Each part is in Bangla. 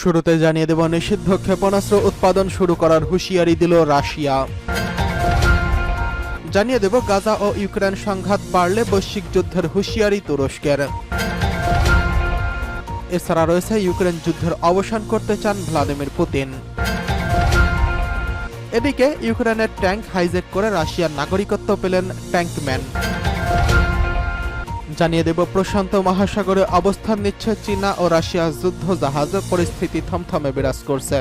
শুরুতে জানিয়ে দেব, নিষিদ্ধ ক্ষেপণাস্ত্র উৎপাদন শুরু করার হুঁশিয়ারি দিল রাশিয়া। জানিয়ে দেব, গাজা ও ইউক্রেন সংঘাত বাড়লে বৈশ্বিক যুদ্ধের হুঁশিয়ারি তুরস্কের। এছাড়া রয়েছে, ইউক্রেন যুদ্ধের অবসান করতে চান ভ্লাদিমির পুতিন। এদিকে, ইউক্রেনের ট্যাঙ্ক হাইজেক করে রাশিয়ার নাগরিকত্ব পেলেন ট্যাঙ্কম্যান। জানিয়ে দেব প্রশান্ত মহাসাগরে অবস্থান নিচ্ছে চীনা ও রাশিয়ার যুদ্ধ জাহাজ। পরিস্থিতি থমথমে বিরাজ করছে।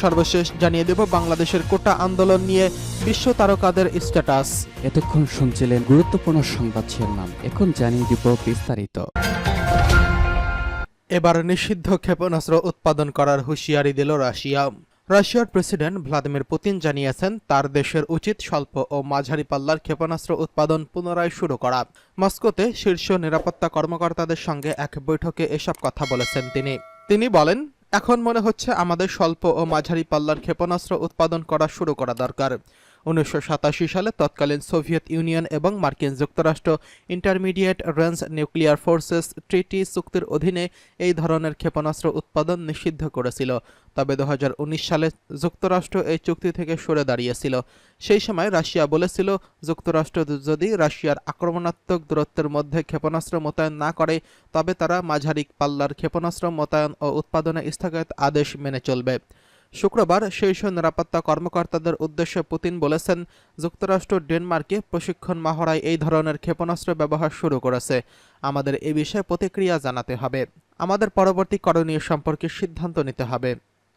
সর্বশেষ জানিয়ে দেব বাংলাদেশের কোটা আন্দোলন নিয়ে বিশ্ব তারকাদের স্ট্যাটাস। এতক্ষণ শুনছিলেন গুরুত্বপূর্ণ সংবাদ শিরোনাম। এখন জানিয়ে দিব বিস্তারিত। এবার নিষিদ্ধ ক্ষেপণাস্ত্র উৎপাদন করার হুঁশিয়ারি দিল রাশিয়া। রাশিয়ার প্রেসিডেন্ট ভ্লাদিমির পুতিন জানিয়েছেন, তার দেশের উচিত স্বল্প ও মাঝারি পাল্লার ক্ষেপণাস্ত্র উৎপাদন পুনরায় শুরু করা। মস্কোতে শীর্ষ নিরাপত্তা কর্মকর্তাদের সঙ্গে এক বৈঠকে এসব কথা বলেছেন তিনি। তিনি বলেন, এখন মনে হচ্ছে আমাদের স্বল্প ও মাঝারি পাল্লার ক্ষেপণাস্ত্র উৎপাদন করা শুরু করা দরকার। উনিশশো সাতাশি সালে তৎকালীন সোভিয়েত ইউনিয়ন এবং মার্কিন যুক্তরাষ্ট্র intermediate range nuclear forces treaty চুক্তির অধীনে এই ধরনের ক্ষেপণাস্ত্র উৎপাদন নিষিদ্ধ করেছিল। তবে দু হাজার উনিশ সালে যুক্তরাষ্ট্র এই চুক্তি থেকে সরে দাঁড়িয়েছিল। সেই সময় রাশিয়া বলেছিল, যুক্তরাষ্ট্র যদি রাশিয়ার আক্রমণাত্মক দূরত্বের মধ্যে ক্ষেপণাস্ত্র মোতায়েন না করে, তবে তারা মাঝারি পাল্লার ক্ষেপণাস্ত্র মোতায়েন ও উৎপাদনে স্থগিত আদেশ মেনে চলবে। শুক্রবার শীর্ষ নিরাপত্তা কর্মকর্তাদের উদ্দেশ্যে পুতিন বলেছেন, যুক্তরাষ্ট্র ডেনমার্কে প্রশিক্ষণ মহড়ায় এই ধরনের ক্ষেপণাস্ত্র ব্যবহার শুরু করেছে। আমাদের এ বিষয়ে প্রতিক্রিয়া জানাতে হবে। আমাদের পরবর্তী করণীয় সম্পর্কে সিদ্ধান্ত নিতে হবে।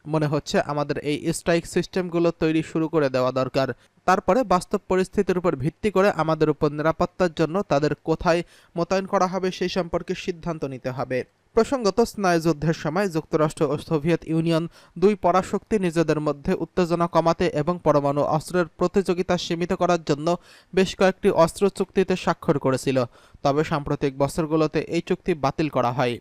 মনে হচ্ছে আমাদের এই স্ট্রাইক সিস্টেমগুলো তৈরি শুরু করে দেওয়া দরকার। তারপরে বাস্তব পরিস্থিতির উপর ভিত্তি করে আমাদের উপর নিরাপত্তার জন্য তাদের কোথায় মোতায়েন করা হবে সেই সম্পর্কে সিদ্ধান্ত নিতে হবে। প্রসঙ্গত, স্নায়ুযুদ্ধের সময় যুক্তরাষ্ট্র ও সোভিয়েত ইউনিয়ন দুই পরাশক্তি নিজেদের মধ্যে উত্তেজনা কমাতে এবং পরমাণু অস্ত্রের প্রতিযোগিতা সীমিত করার জন্য বেশ কয়েকটি অস্ত্র চুক্তিতে স্বাক্ষর করেছিল। তবে সাম্প্রতিক বছরগুলোতে এই চুক্তি বাতিল করা হয়।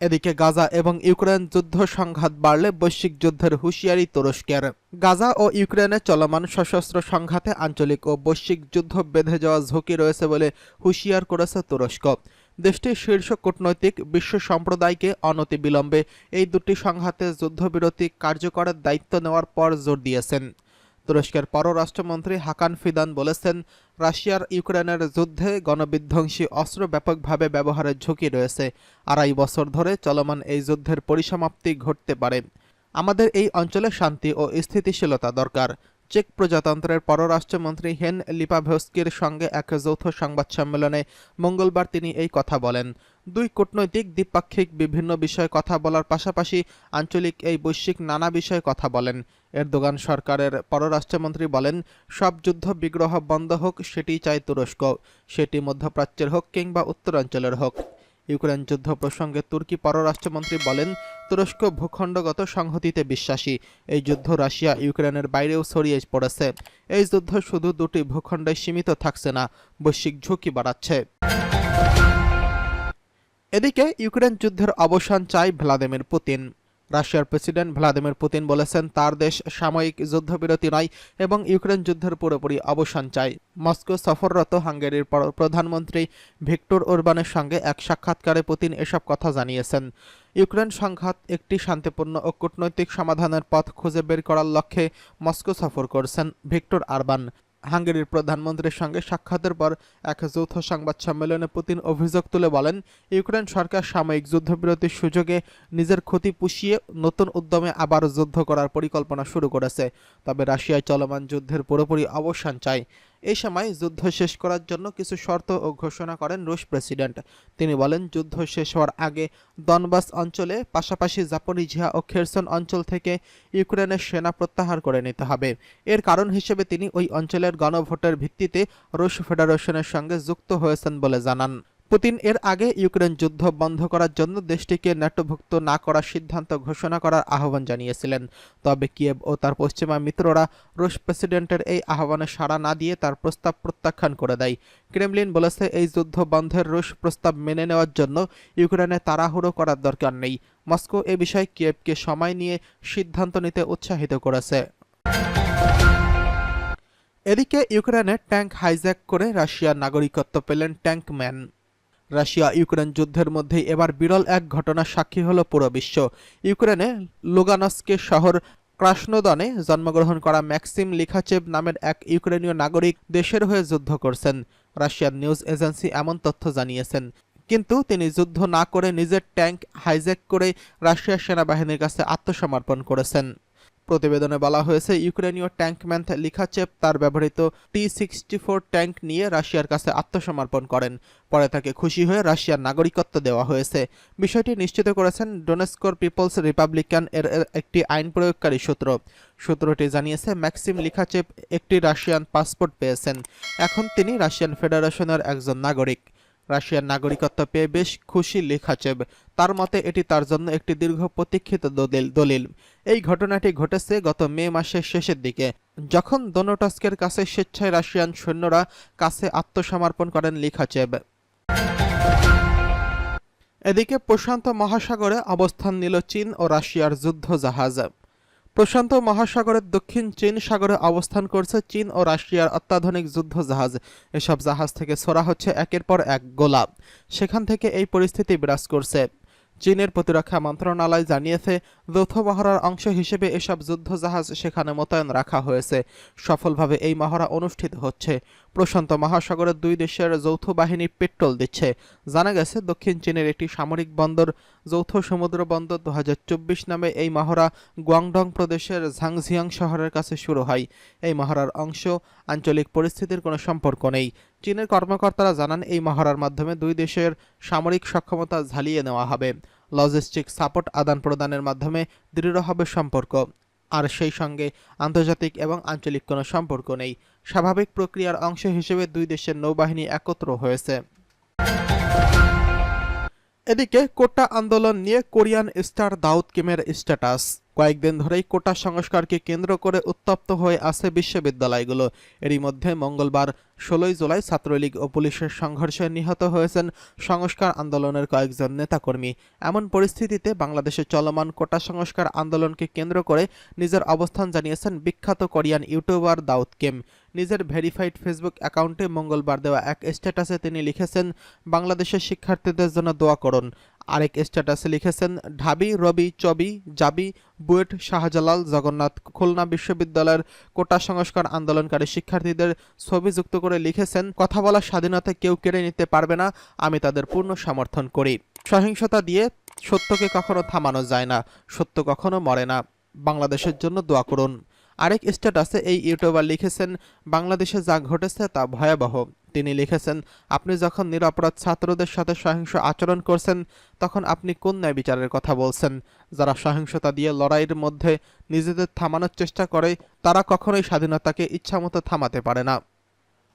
এদিকে গাজা এবং ইউক্রেন যুদ্ধ সংঘাত বাড়লে বৈশ্বিক যুদ্ধের হুঁশিয়ারি তুরস্কের। গাজা ও ইউক্রেনে চলমান সশস্ত্র সংঘাতে আঞ্চলিক ও বৈশ্বিক যুদ্ধ বেঁধে যাওয়া ঝুঁকি রয়েছে বলে হুঁশিয়ার করেছে তুরস্ক। দেশটির শীর্ষ কূটনৈতিক বিশ্ব সম্প্রদায়কে অনতিবিলম্বে এই দুটি সংঘাতে যুদ্ধবিরতি কার্যকরের দায়িত্ব নেওয়ার পর জোর দিয়েছেন। তুরস্কের পররাষ্ট্রমন্ত্রী হাকান ফিদান বলেছেন, রাশিয়ার ইউক্রেনের যুদ্ধে গণবিধ্বংসী অস্ত্র ব্যাপকভাবে ব্যবহারের ঝুঁকি রয়েছে। আড়াই বছর ধরে চলমান এই যুদ্ধের পরিসমাপ্তি ঘটতে পারে। আমাদের এই অঞ্চলে শান্তি ও স্থিতিশীলতা দরকার। চেক প্রজাতন্ত্রের পররাষ্ট্রমন্ত্রী হেন লিপাভস্কির সঙ্গে এক যৌথ সংবাদ সম্মেলনে মঙ্গলবার তিনি এই কথা বলেন। দুই কূটনৈতিক, দ্বিপাক্ষিক বিভিন্ন বিষয়ে কথা বলার পাশাপাশি আঞ্চলিক এই বৈশ্বিক নানা বিষয়ে কথা বলেন। এরদোগান সরকারের পররাষ্ট্রমন্ত্রী বলেন, সব যুদ্ধ বিগ্রহ বন্ধ হোক, সেটি চায় তুরস্ক। সেটি মধ্যপ্রাচ্যের হোক কিংবা উত্তরাঞ্চলের হোক। ইউক্রেন যুদ্ধ প্রসঙ্গে তুর্কি পররাষ্ট্রমন্ত্রী বলেন, তুরস্ক ভূখণ্ডগত সংহতিতে বিশ্বাসী। এই যুদ্ধ রাশিয়া ইউক্রেনের বাইরেও ছড়িয়ে পড়েছে। এই যুদ্ধ শুধু দুটি ভূখণ্ডে সীমিত থাকছে না, বৈশ্বিক ঝুঁকি বাড়াচ্ছে। এদিকে ইউক্রেন যুদ্ধের অবসান চায় ভ্লাদিমির পুতিন। রাশিয়ার প্রেসিডেন্ট ভ্লাদিমির পুতিন বলেছেন, তার দেশ সাময়িক যুদ্ধবিরতি নয় এবং ইউক্রেন যুদ্ধের পুরোপুরি অবসান চায়। মস্কো সফররত হাঙ্গেরির পর- প্রধানমন্ত্রী ভিক্টর ওরবানের সঙ্গে এক সাক্ষাৎকারে পুতিন এসব কথা জানিয়েছেন। ইউক্রেন সংঘাত একটি শান্তিপূর্ণ ও কূটনৈতিক সমাধানের পথ খুঁজে বের করার লক্ষ্যে মস্কো সফর করছেন ভিক্টর আরবান। হাঙ্গেরির প্রধানমন্ত্রীর সঙ্গে সাক্ষাতের পর এক যৌথ সংবাদ সম্মেলনে পুতিন অভিযোগ তুলে বলেন, ইউক্রেন সরকার সাময়িক যুদ্ধবিরতির সুযোগে নিজের ক্ষতি পুষিয়ে নতুন উদ্যমে আবার যুদ্ধ করার পরিকল্পনা শুরু করেছে। তবে রাশিয়ায় চলমান যুদ্ধের পুরোপুরি অবসান চায় এই সময় যুদ্ধ শেষ করার জন্য কিছু শর্ত ও ঘোষণা করেন রুশ প্রেসিডেন্ট। তিনি বলেন, যুদ্ধ শেষ হওয়ার আগে দনবাস অঞ্চলে, পাশাপাশি জাপোরিঝিয়া ও খেরসন অঞ্চল থেকে ইউক্রেনের সেনা প্রত্যাহার করে নিতে হবে। এর কারণ হিসেবে তিনি ওই অঞ্চলের গণভোটের ভিত্তিতে রুশ ফেডারেশনের সঙ্গে যুক্ত হয়েছেন বলে জানান। পুতিন এর আগে ইউক্রেন যুদ্ধ বন্ধ করার জন্য দেশটিকে ন্যাটোভুক্ত না করার সিদ্ধান্ত ঘোষণা করার আহ্বান জানিয়েছিলেন। তবে কিয়েভ ও তার পশ্চিমা মিত্ররা রুশ প্রেসিডেন্টের এই আহ্বানে সাড়া না দিয়ে তার প্রস্তাব প্রত্যাখ্যান করে দেয়। ক্রেমলিন বলেছে, এই যুদ্ধ বন্ধের রুশ প্রস্তাব মেনে নেওয়ার জন্য ইউক্রেনে তাড়াহুড়ো করার দরকার নেই। মস্কো এ বিষয়ে কিয়েভকে সময় নিয়ে সিদ্ধান্ত নিতে উৎসাহিত করেছে। এদিকে ইউক্রেনে ট্যাঙ্ক হাইজ্যাক করে রাশিয়ার নাগরিকত্ব পেলেন ট্যাঙ্কম্যান রাশিয়া ইউক্রেন যুদ্ধের মধ্যেই এবার বিরল এক ঘটনার সাক্ষী হলো পুরো বিশ্ব। ইউক্রেনে লুগানস্কে শহর ক্রাসনোদনে জন্মগ্রহণ করা ম্যাক্সিম লিখাচেভ নামের এক ইউক্রেনীয় নাগরিক দেশের হয়ে যুদ্ধ করছেন। রাশিয়ার নিউজ এজেন্সি এমন তথ্য জানিয়েছেন। কিন্তু তিনি যুদ্ধ না করে নিজের ট্যাঙ্ক হাইজ্যাক করে রাশিয়ার সেনাবাহিনীর কাছে আত্মসমর্পণ করেছেন। প্রতিবেদনে বলা হয়েছে, ইউক্রেনীয় ট্যাঙ্কম্যান লিখাচেপ তার ব্যবহৃত টি সিক্সটি ফোর ট্যাঙ্ক নিয়ে রাশিয়ার কাছে আত্মসমর্পণ করেন। পরে তাকে খুশি হয়ে রাশিয়ার নাগরিকত্ব দেওয়া হয়েছে। বিষয়টি নিশ্চিত করেছেন ডোনেস্কোর পিপলস রিপাবলিকান এর এর একটি আইন প্রয়োগকারী সূত্র। সূত্রটি জানিয়েছে, ম্যাক্সিম লিখাচেপ একটি রাশিয়ান পাসপোর্ট পেয়েছেন। এখন তিনি রাশিয়ান ফেডারেশনের একজন নাগরিক। রাশিয়ার নাগরিকত্ব পেয়ে বেশ খুশি লিখাচেব তার মতে, এটি তার জন্য একটি দীর্ঘ প্রতীক্ষিত দলিল এই ঘটনাটি ঘটেছে গত মে মাসের শেষের দিকে। যখন দোনোটস্কের কাছে স্বেচ্ছায় রাশিয়ান সৈন্যরা কাছে আত্মসমর্পণ করেন লিখাচেব এদিকে প্রশান্ত মহাসাগরে অবস্থান নিল চীন ও রাশিয়ার যুদ্ধ জাহাজ প্রশান্ত মহাসাগরের দক্ষিণ চীন সাগরে অবস্থান করছে চীন ও রাশিয়ার অত্যাধুনিক যুদ্ধ জাহাজ। এসব জাহাজ থেকে ছোড়া হচ্ছে একের পর এক গোলা। সেখান থেকে এই পরিস্থিতি বিরাজ করছে। চীনের প্রতিরক্ষা মন্ত্রণালয় জানিয়েছে, যৌথ মহড়ার অংশ হিসেবে এসব যুদ্ধ জাহাজ সেখানে মোতায়েন রাখা হয়েছে। সফলভাবে এই মহড়া অনুষ্ঠিত হচ্ছে। প্রশান্ত মহাসাগরের দুই দেশের যৌথ বাহিনী পেট্রোল দিচ্ছে। জানা গেছে, দক্ষিণ চীনের একটি সামরিক বন্দর, যৌথ সমুদ্র বন্দর দু হাজার চব্বিশ নামে এই মহড়া গুয়াংডং প্রদেশের ঝাংঝিয়াং শহরের কাছে শুরু হয়। এই মহড়ার অংশ, আঞ্চলিক পরিস্থিতির কোনো সম্পর্ক নেই। চীনের কর্মকর্তারা জানান, এই মহড়ার মাধ্যমে দুই দেশের সামরিক সক্ষমতা ঝালিয়ে নেওয়া হবে। লজিস্টিক সাপোর্ট আদান প্রদানের মাধ্যমে দৃঢ় হবে সম্পর্ক। আর সেই সঙ্গে আন্তর্জাতিক এবং আঞ্চলিক কোনো সম্পর্ক নেই। স্বাভাবিক প্রক্রিয়ার অংশ হিসেবে দুই দেশের নৌবাহিনী একত্র হয়েছে। এদিকে কোটা আন্দোলন নিয়ে কোরিয়ান স্টার দাউদ কিমের স্ট্যাটাস। কয়েকদিন ধরেই কোটা সংস্কারকে কেন্দ্র করে উত্তপ্ত হয়ে আছে বিশ্ববিদ্যালয়গুলো। এরই মধ্যে মঙ্গলবার ষোলোই জুলাই ছাত্রলীগ ও পুলিশের সংঘর্ষে নিহত হয়েছেন সংস্কার আন্দোলনের কয়েকজন নেতাকর্মী। এমন পরিস্থিতিতে বাংলাদেশে চলমান কোটা সংস্কার আন্দোলনকে কেন্দ্র করে নিজের অবস্থান জানিয়েছেন বিখ্যাত কোরিয়ান ইউটিউবার দাউদ কিম। নিজের ভেরিফাইড ফেসবুক অ্যাকাউন্টে মঙ্গলবার দেওয়া এক স্ট্যাটাসে তিনি লিখেছেন, বাংলাদেশের শিক্ষার্থীদের জন্য দোয়া করুন। আরেক স্ট্যাটাসে লিখেছেন, ঢাবি, রবি, চবি, জাবি, বুয়েট, শাহজালাল, জগন্নাথ, খুলনা বিশ্ববিদ্যালয়ের কোটা সংস্কার আন্দোলনকারী শিক্ষার্থীদের ছবি যুক্ত করে লিখেছেন, কথা বলার স্বাধীনতা কেউ কেড়ে নিতে পারবে না, আমি তাদের পূর্ণ সমর্থন করি। সহিংসতা দিয়ে সত্যকে কখনো থামানো যায় না, সত্য কখনো মরে না। বাংলাদেশের জন্য দোয়া করুন। আরেক স্ট্যাটাসে এই ইউটিউবার লিখেছেন, বাংলাদেশে যা ঘটেছে তা ভয়াবহ। তিনি লিখেছেন, আপনি যখন নিরাপরাধ ছাত্রদের সাথে সহিংস আচরণ করছেন, তখন আপনি কোন ন্যায় বিচারের কথা বলছেন? যারা সহিংসতা দিয়ে লড়াইয়ের মধ্যে নিজেদের থামানোর চেষ্টা করে, তারা কখনোই স্বাধীনতাকে ইচ্ছামতো থামাতে পারে না।